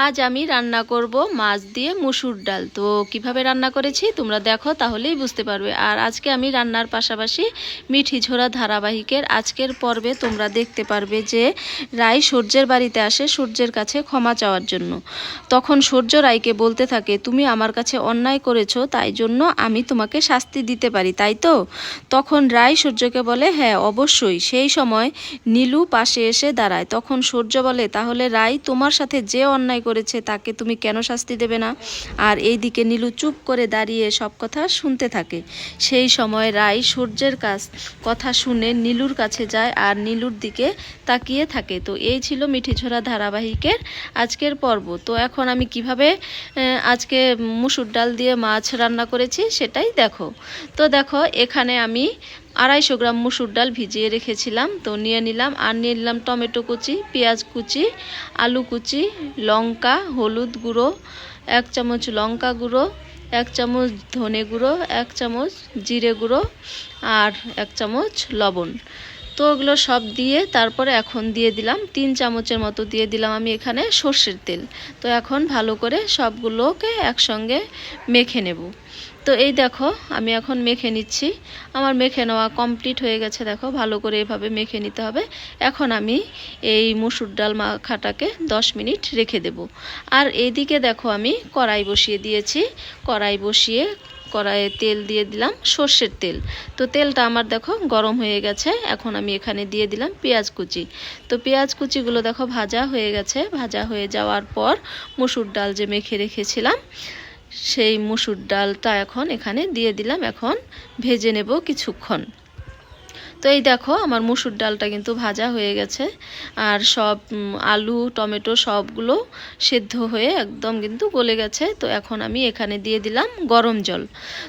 আজ আমি রান্না করব মাছ দিয়ে মুসুর ডাল। তো কীভাবে রান্না করেছি তোমরা দেখো, তাহলেই বুঝতে পারবে। আর আজকে আমি রান্নার পাশাপাশি মিঠি ঝোড়া ধারাবাহিকের আজকের পর্বে তোমরা দেখতে পারবে যে রাই সূর্যের বাড়িতে আসে সূর্যের কাছে ক্ষমা চাওয়ার জন্য। তখন সূর্য রায়কে বলতে থাকে, তুমি আমার কাছে অন্যায় করেছ, তাই জন্য আমি তোমাকে শাস্তি দিতে পারি, তাই তো? তখন রায় সূর্যকে বলে হ্যাঁ অবশ্যই। সেই সময় নীলু পাশে এসে দাঁড়ায়। তখন সূর্য বলে, তাহলে রায় তোমার সাথে যে অন্যায় করেছে, তাকে তুমি কেন শাস্তি দেবে না? আর এই দিকে নীলু চুপ করে দাঁড়িয়ে সব কথা শুনতে থাকে। সেই সময় রায় সূর্যের কাছ, কথা শুনে নীলুর কাছে যায় আর নীলুর দিকে তাকিয়ে থাকে। তো এই ছিল মিঠিঝোড়া ধারাবাহিকের আজকের পর্ব। তো এখন আমি কীভাবে আজকে মুসুর ডাল দিয়ে মাছ রান্না করেছি সেটাই দেখো। তো দেখো, এখানে আমি আড়াইশো গ্রাম মুসুর ডাল ভিজিয়ে রেখেছিলাম, তো নিয়ে নিলাম। আর নিয়ে নিলাম টমেটো কুচি, পেঁয়াজ কুচি, আলু কুচি, লঙ্কা, হলুদ গুঁড়ো, এক চামচ লঙ্কা গুঁড়ো, এক চামচ ধনে গুঁড়ো, এক চামচ জিরে গুঁড়ো আর এক চামচ লবণ। তো ওগুলো সব দিয়ে তারপরে এখন দিয়ে দিলাম, তিন চামচের মতো দিয়ে দিলাম আমি এখানে সর্ষের তেল। তো এখন ভালো করে সবগুলোকে একসঙ্গে মেখে নেব। তো এই দেখো, আমি এখন মেখে নিচ্ছি। আমার মেখে নেওয়া কমপ্লিট হয়ে গেছে, দেখো, ভালো করে এভাবে মেখে নিতে হবে। এখন আমি এই মুসুর ডাল মাখাটাকে দশ মিনিট রেখে দেব। আর এইদিকে দেখো, আমি কড়াই বসিয়ে দিয়েছি। কড়াই বসিয়ে কড়াইয়ে তেল দিয়ে দিলাম সর্ষের তেল। তো তেলটা আমার দেখো গরম হয়ে গেছে, এখন আমি এখানে দিয়ে দিলাম পেঁয়াজ কুচি। তো পেঁয়াজ কুচিগুলো দেখো ভাজা হয়ে গেছে। ভাজা হয়ে যাওয়ার পর মুসুর ডাল যে মেখে রেখেছিলাম সেই মুসুর ডালটা এখন এখানে দিয়ে দিলাম, এখন ভেজে নেব কিছুক্ষণ। তো এই দেখো, আমার মুসুর ডালটা কিন্তু ভাজা হয়ে গেছে, আর সব আলু, টমেটো সবগুলো সেদ্ধ হয়ে একদম কিন্তু গলে গেছে। তো এখন আমি এখানে দিয়ে দিলাম গরম জল।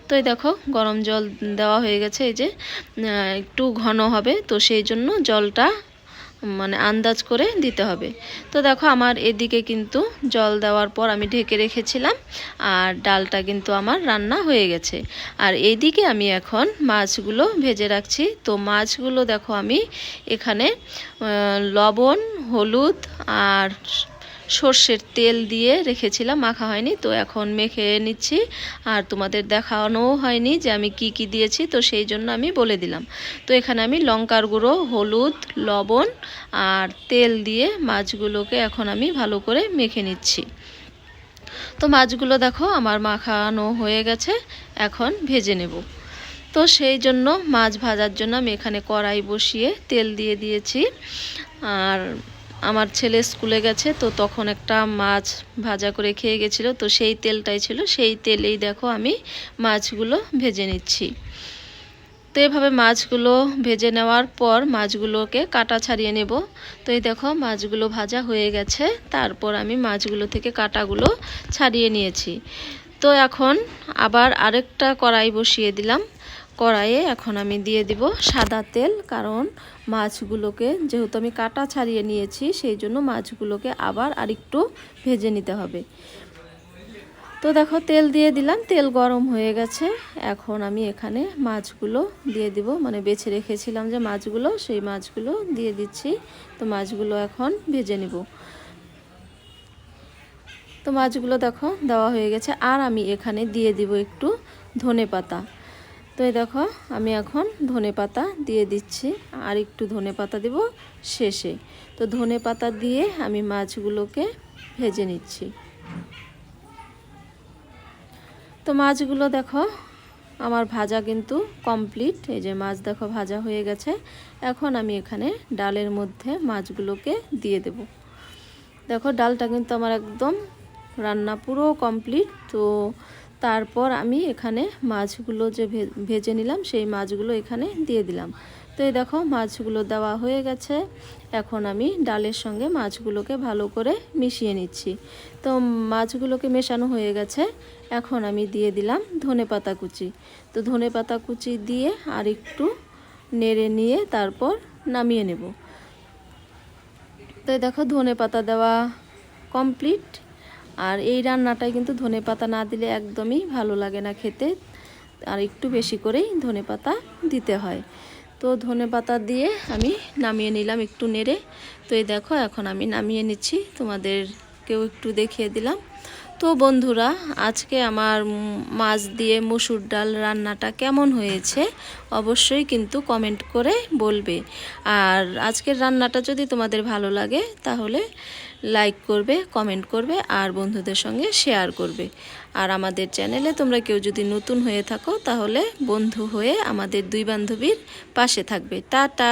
তো এই দেখো, গরম জল দেওয়া হয়ে গেছে, এই যে একটু ঘন হবে, তো সেই জন্য জলটা মানে আন্দাজ করে দিতে হবে। তো দেখো আমার এদিকে কিন্তু জল দেওয়ার পর আমি ঢেকে রেখেছিলাম, আর ডালটা কিন্তু আমার রান্না হয়ে গেছে। আর এইদিকে আমি এখন মাছগুলো ভেজে রাখছি। তো মাছগুলো দেখো আমি এখানে লবণ, হলুদ আর সর্ষের তেল দিয়ে রেখেছিলাম, মাখা হয়নি, তো এখন মেখে নিচ্ছি। আর তোমাদের দেখানোও হয়নি যে আমি কি কি দিয়েছি, তো সেই জন্য আমি বলে দিলাম। তো এখানে আমি লঙ্কার গুঁড়ো, হলুদ, লবণ আর তেল দিয়ে মাছগুলোকে এখন আমি ভালো করে মেখে নিচ্ছি। তো মাছগুলো দেখো, আমার মাখানো হয়ে গেছে, এখন ভেজে নেব। তো সেই জন্য মাছ ভাজার জন্য আমি এখানে কড়াই বসিয়ে তেল দিয়ে দিয়েছি। আর আমার ছেলে স্কুলে গেছে, তো তখন একটা মাছ ভাজা করে খেয়ে গেছিল, তো সেই তেলটাই ছিল। সেই তেলেই দেখো আমি মাছগুলো ভেজে নিচ্ছি। তো এভাবে মাছগুলো ভেজে নেওয়ার পর মাছগুলোকে কাটা ছাড়িয়ে নেব। তো এই দেখো মাছগুলো ভাজা হয়ে গেছে, তারপর আমি মাছগুলো থেকে কাটাগুলো ছাড়িয়ে নিয়েছি। তো এখন আবার আরেকটা কড়াই বসিয়ে দিলাম। কড়াইয়ে এখন আমি দিয়ে দিব সাদা তেল, কারণ মাছগুলোকে যেহেতু আমি কাটা ছাড়িয়ে নিয়েছি, সেই জন্য মাছগুলোকে আবার আরেকটু ভেজে নিতে হবে। তো দেখো, তেল দিয়ে দিলাম, তেল গরম হয়ে গেছে। এখন আমি এখানে মাছগুলো দিয়ে দিব মানে বেছে রেখেছিলাম যে মাছগুলো, সেই মাছগুলো দিয়ে দিচ্ছি। তো মাছগুলো এখন ভেজে নিব। তো মাছগুলো দেখো, দেওয়া হয়ে গেছে। আর আমি এখানে দিয়ে দিব একটু ধনে পাতা তো এই দেখো, আমি এখন ধনে পাতা দিয়ে দিচ্ছি। আর একটু ধনে পাতা দেব শেষে। তো ধনে পাতা দিয়ে আমি মাছগুলোকে ভেজে নিচ্ছি। তো মাছগুলো দেখো, আমার ভাজা কিন্তু কমপ্লিট। এই যে মাছ দেখো ভাজা হয়ে গেছে। এখন আমি এখানে ডালের মধ্যে মাছগুলোকে দিয়ে দেব। দেখো, ডালটা কিন্তু আমার একদম রান্না পুরো কমপ্লিট। তো তারপর আমি এখানে মাছগুলো যে ভেজে নিলাম, সেই মাছগুলো এখানে দিয়ে দিলাম। তো এই দেখো, মাছগুলো দেওয়া হয়ে গেছে। এখন আমি ডালের সঙ্গে মাছগুলোকে ভালো করে মিশিয়ে নিচ্ছি। তো মাছগুলোকে মেশানো হয়ে গেছে। এখন আমি দিয়ে দিলাম ধনে পাতা কুচি। তো ধনে পাতা কুচি দিয়ে আর একটু নেড়ে নিয়ে তারপর নামিয়ে নেব। তো দেখো, ধনে পাতা দেওয়া কমপ্লিট। আর এই রান্নাটায় কিন্তু ধনে পাতা না দিলে একদমই ভালো লাগে না খেতে। আর একটু বেশি করেই ধনে পাতা দিতে হয়। তো ধনে পাতা দিয়ে আমি নামিয়ে নিলাম একটু নেড়ে। তো এই দেখো, এখন আমি নামিয়ে নিচ্ছি। তোমাদেরকেও একটু দেখিয়ে দিলাম। তো বন্ধুরা, আজকে আমার মাছ দিয়ে মসুর ডাল রান্নাটা কেমন হয়েছে অবশ্যই কিন্তু কমেন্ট করে বলবে। আর আজকের রান্নাটা যদি তোমাদের ভালো লাগে, তাহলে লাইক করবে কমেন্ট করবে আর বন্ধুদের সঙ্গে শেয়ার করবে। আর আমাদের চ্যানেলে তোমরা কেউ যদি নতুন হয়ে থাকো তাহলে বন্ধু হয়ে আমাদের দুই বান্ধবীর পাশে থাকবে। টাটা!